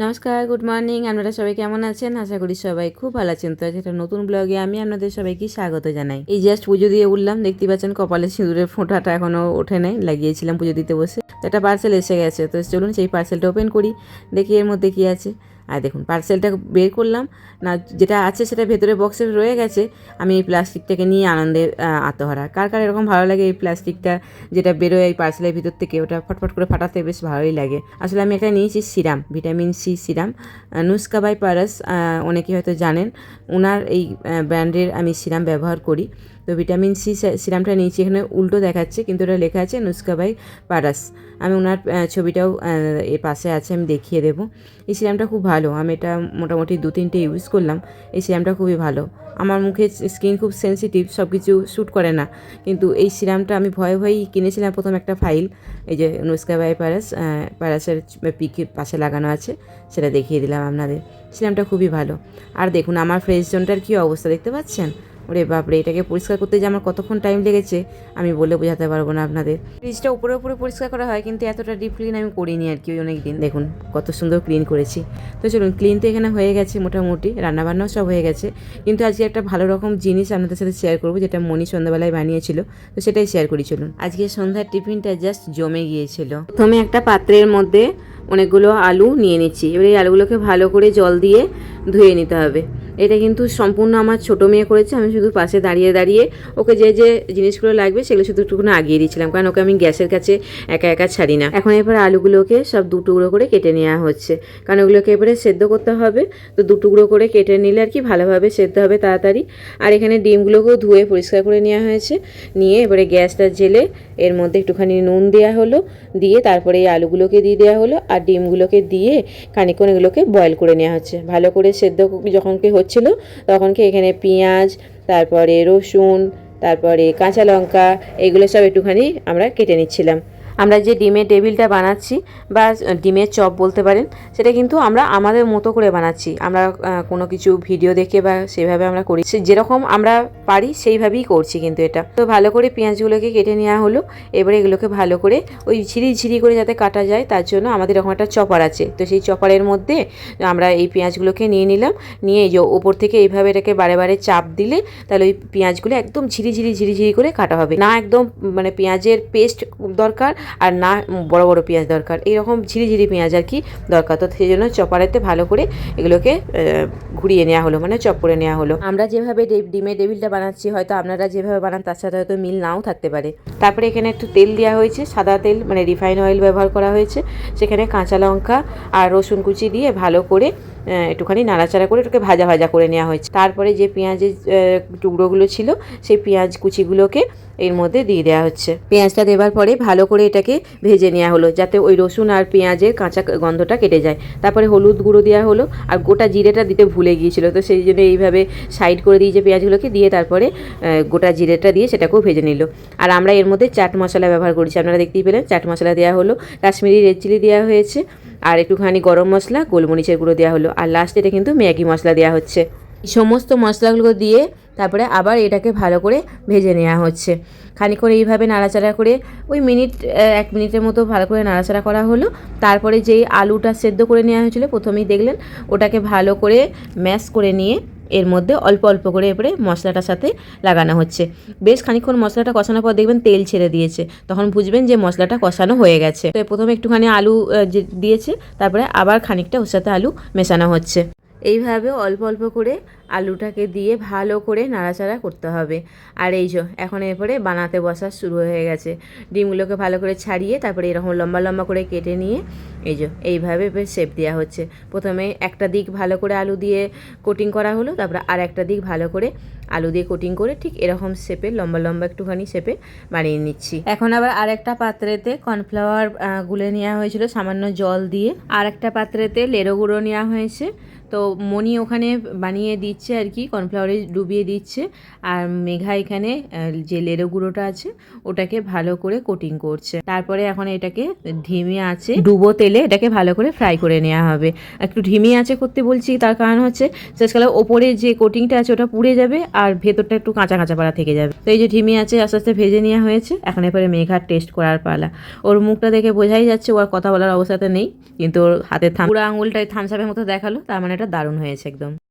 নমস্কার good morning আপনারা সবাই কেমন আছেন? আশা করি সবাই খুব ভালো আছেন। তো একটা নতুন ব্লগে আমি আপনাদের সবাইকে স্বাগত জানাই। এই জাস্ট পুজো দিয়ে উঠলাম দেখতে পাচ্ছেন কপালে সিঁদুরের ফোঁটাটা এখনও ওঠে নাই, লাগিয়েছিলাম পুজো দিতে বসে। একটা পার্সেল এসে গেছে, তো চলুন সেই পার্সেলটা ওপেন করি, দেখি এর মধ্যে কি আছে। আর দেখুন পার্সেলটা বের করলাম। না, যেটা আছে সেটা ভেতরে বক্সে রয়ে গেছে। আমি এই প্লাস্টিকটাকে নিয়ে আনন্দে আত্মহারা। কার কার এরকম ভালো লাগে এই প্লাস্টিকটা যেটা বেরোয় এই পার্সেলের ভিতর থেকে, ওটা ফটফট করে ফাটাতে বেশ ভালোই লাগে। আসলে আমি একটা নিয়েছি serum vitamin C serum. Nuska by Paras অনেকে হয়তো জানেন ওনার এই ব্র্যান্ডের আমি সিরাম ব্যবহার করি। তো ভিটামিন সি সিরামটা নিয়েছি। এখানে উল্টো দেখাচ্ছে, কিন্তু ওটা লেখা আছে নুস্কা বাই পারাস। আমি ওনার ছবিটাও এর পাশে আছে, আমি দেখিয়ে দেবো। এই সিরামটা খুব ভালো, আমি এটা মোটামুটি দু তিনটে ইউজ করলাম। এই সিরামটা খুবই ভালো। আমার মুখে স্কিন খুব সেনসিটিভ সব কিছু শ্যুট করে না। কিন্তু এই সিরামটা আমি ভয়ে ভয়েই কিনেছিলাম প্রথম একটা ফাইল এই যে নুস্কা বাই প্যারাস প্যারাসের পিকের পাশে লাগানো আছে, সেটা দেখিয়ে দিলাম আপনাদের। সিরামটা খুবই ভালো। আর দেখুন, আমার ফ্রেশ জোনটার কী অবস্থা দেখতে পাচ্ছেন? ওরে বাপরে এটাকে পরিষ্কার করতে যে আমার কতক্ষণ টাইম লেগেছে আমি বলে বোঝাতে পারব না আপনাদের। ফ্রিজটা উপরে উপরে পরিষ্কার করা হয় কিন্তু এতটা ডিপ ক্লিন আমি করিনি আর কি ওই অনেক দিন দেখুন কত সুন্দর ক্লিন করেছি। তো চলুন ক্লিন তো এখানে হয়ে গেছে মোটামুটি রান্নাবান্নাও সব হয়ে গেছে। কিন্তু আজকে একটা ভালো রকম জিনিস আপনাদের সাথে শেয়ার করব যেটা মনি সন্ধ্যাবেলায় বানিয়েছিল। তো সেটাই শেয়ার করি চলুন। আজকে সন্ধ্যার টিফিনটা জাস্ট জমে গিয়েছিল। প্রথমে একটা পাত্রের মধ্যে অনেকগুলো আলু নিয়ে নিচ্ছি। এবার এই আলুগুলোকে ভালো করে জল দিয়ে ধুয়ে নিতে হবে। এটা কিন্তু সম্পূর্ণ আমার ছোটো মেয়ে করেছে, আমি শুধু পাশে দাঁড়িয়ে দাঁড়িয়ে ওকে যে যে জিনিসগুলো লাগবে সেগুলো শুধু একটুকুনি আগিয়ে দিয়েছিলাম, কারণ ওকে আমি গ্যাসের কাছে একা একা ছাড়ি না। এখন এবার আলুগুলোকে সব দু টুকরো করে কেটে নেওয়া হচ্ছে, কারণ ওগুলোকে এবারে সেদ্ধ করতে হবে, তো দু টুকরো করে কেটে নিলে আর কি ভালোভাবে সেদ্ধ হবে তাড়াতাড়ি। আর এখানে ডিমগুলোকেও ধুয়ে পরিষ্কার করে নেওয়া হয়েছে, নিয়ে এবারে গ্যাসটা জেলে এর মধ্যে একটুখানি নুন দেওয়া হলো, দিয়ে তারপরে এই আলুগুলোকে দিয়ে দেওয়া হলো, আর ডিমগুলোকে দিয়ে খানিকক্ষণ এগুলোকে বয়েল করে নেওয়া হচ্ছে। ভালো করে সেদ্ধ যখন কি হচ্ছিল তখন কি এখানে পেঁয়াজ, তারপরে রসুন, তারপরে কাঁচা লঙ্কা, এগুলো সব একটুখানি আমরা কেটে নিচ্ছিলাম। আমরা যে ডিমের টেবিলটা বানাচ্ছি বা ডিমের চপ বলতে পারেন, সেটা কিন্তু আমরা আমাদের মতো করে বানাচ্ছি। আমরা কোনো কিছু ভিডিও দেখে বা সেভাবে আমরা করি। যেরকম আমরা পারি, সেইভাবেই করছি কিন্তু এটা। তো ভালো করে পেঁয়াজগুলোকে কেটে নেওয়া হলো। এবারে এগুলোকে ভালো করে ওই ঝিরি ঝিরি করে যাতে কাটা যায়, তার জন্য আমাদের এরকম একটা চপার আছে। তো সেই চপারের মধ্যে আমরা এই পেঁয়াজগুলোকে নিয়ে নিলাম। নিয়ে যে ওপর থেকে এইভাবে এটাকে বারে বারে চাপ দিলে তাহলে ওই পেঁয়াজগুলো একদম ঝিরি ঝিরি ঝিরি ঝিরি করে কাটা হবে। না একদম মানে পেঁয়াজের পেস্ট দরকার আর না বড় বড় পেঁয়াজ দরকার। এইরকম ঝিরি ঝিরি পেঁয়াজ আর কি দরকার। তো সেই জন্য চপারেতে ভালো করে এগুলোকে ঘুরিয়ে নেওয়া হলো মানে চপ করে নেওয়া হলো। আমরা যেভাবে ডে- ডিমের টেবিলটা বানাচ্ছি হয়তো আপনারা যেভাবে বানান তার সাথে হয়তো মিল নাও থাকতে পারে। তারপরে এখানে একটু তেল দেওয়া হয়েছে সাদা তেল মানে রিফাইন অয়েল ব্যবহার করা হয়েছে। সেখানে কাঁচা লঙ্কা আর রসুন কুচি দিয়ে ভালো করে একটুখানি নাড়াচাড়া করে এটাকে ভাজা ভাজা করে নেওয়া হয়েছে। তারপরে যে পেঁয়াজের টুকরোগুলো ছিল, সেই পেঁয়াজ কুচিগুলোকে এর মধ্যে দিয়ে দেওয়া হচ্ছে। পেঁয়াজটা দেওয়ার পরে ভালো করে এটাকে ভেজে নেওয়া হলো, যাতে ওই রসুন আর পেঁয়াজের কাঁচা গন্ধটা কেটে যায়। তারপরে হলুদ গুঁড়ো দেওয়া হলো, আর গোটা জিরেটা দিতে ভুলে গিয়েছিল, তো সেই জন্য এইভাবে সাইড করে দিয়েছে পেঁয়াজগুলোকে দিয়ে তারপরে গোটা জিরেটা দিয়ে সেটাকেও ভেজে নিল। আর আমরা এর মধ্যে চাট মশলা ব্যবহার করেছি, আপনারা দেখতেই পেলেন, চাট মশলা দেওয়া হলো, কাশ্মীরি রেড চিলি দেওয়া হয়েছে, আর একটুখানি গরম মশলা, গোলমরিচের গুঁড়ো দেওয়া হলো। আর লাস্টে এটা কিন্তু ম্যাগি মশলা দেওয়া হচ্ছে। সমস্ত মশলাগুলো দিয়ে তারপরে আবার এটাকে ভালো করে ভেজে নেওয়া হচ্ছে। খানিক্ষণ এইভাবে নাড়াচাড়া করে ওই মিনিট এক মিনিটের মতো ভালো করে নাড়াচাড়া করা হলো। তারপরে যেই আলুটা সেদ্ধ করে নেওয়া হয়েছিল, প্রথমেই দেখলেন ওটাকে ভালো করে ম্যাশ করে নিয়ে এর মধ্যে অল্প অল্প করে এবারে মশলাটার সাথে লাগানো হচ্ছে। বেশ খানিক্ষণ মশলাটা কষানোর পর দেখবেন তেল ছেড়ে দিয়েছে। তখন বুঝবেন যে মশলাটা কষানো হয়ে গেছে। তো প্রথমে একটুখানি আলু দিয়েছে, তারপরে আবার খানিকটা ওর সাথে আলু মেশানো হচ্ছে। এইভাবে অল্প অল্প করে আলুটাকে দিয়ে ভালো করে নাড়াচাড়া করতে হবে। আর এই যে, এখন এরপরে বানাতে বসা শুরু হয়ে গেছে। ডিমগুলোকে ভালো করে ছাড়িয়ে তারপরে এরকম লম্বা লম্বা করে কেটে নিয়ে এই যে, এইভাবে শেপ দেওয়া হচ্ছে। প্রথমে একটা দিক ভালো করে আলু দিয়ে কোটিং করা হলো, তারপরে আর একটা দিক ভালো করে আলু দিয়ে কোটিং করে ঠিক এরকম শেপে লম্বা লম্বা একটুখানি শেপে বানিয়ে নিচ্ছি। এখন আবার আরেকটা পাত্রেতে কর্নফ্লাওয়ার গুলে নেওয়া হয়েছিল, সামান্য জল দিয়ে। আর একটা পাত্রেতে লেরো গুঁড়ো নেওয়া হয়েছে। তো মনি ওখানে বানিয়ে দিচ্ছে। আর কি কর্নফ্লাওয়ারে ডুবিয়ে দিচ্ছে। আর মেঘা এখানে যে লেরো গুঁড়োটা আছে, ওটাকে ভালো করে কোটিং করছে। তারপরে এখন এটাকে ধিমে আছে, ডুবো তেলে এটাকে ভালো করে ফ্রাই করে নেওয়া হবে। একটু ধিমি আছে করতে বলছি, তার কারণ হচ্ছে শেষকালে ওপরে যে কোটিংটা আছে, ওটা পুড়ে যাবে আর ভেতরটা একটু কাঁচা কাঁচা পাড়া থেকে যাবে। তো এই যে ধিমি আছে, আস্তে আস্তে ভেজে নেওয়া হয়েছে। এখন এরপরে মেঘার টেস্ট করার পালা। ওর মুখটা দেখে বোঝাই যাচ্ছে, ও আর কথা বলার অবস্থাতে নেই, কিন্তু ওর হাতে থাম পুরো আঙুলটা থামসাপের মতো দেখাল, তার মানে এটা দারুণ হয়েছে একদম।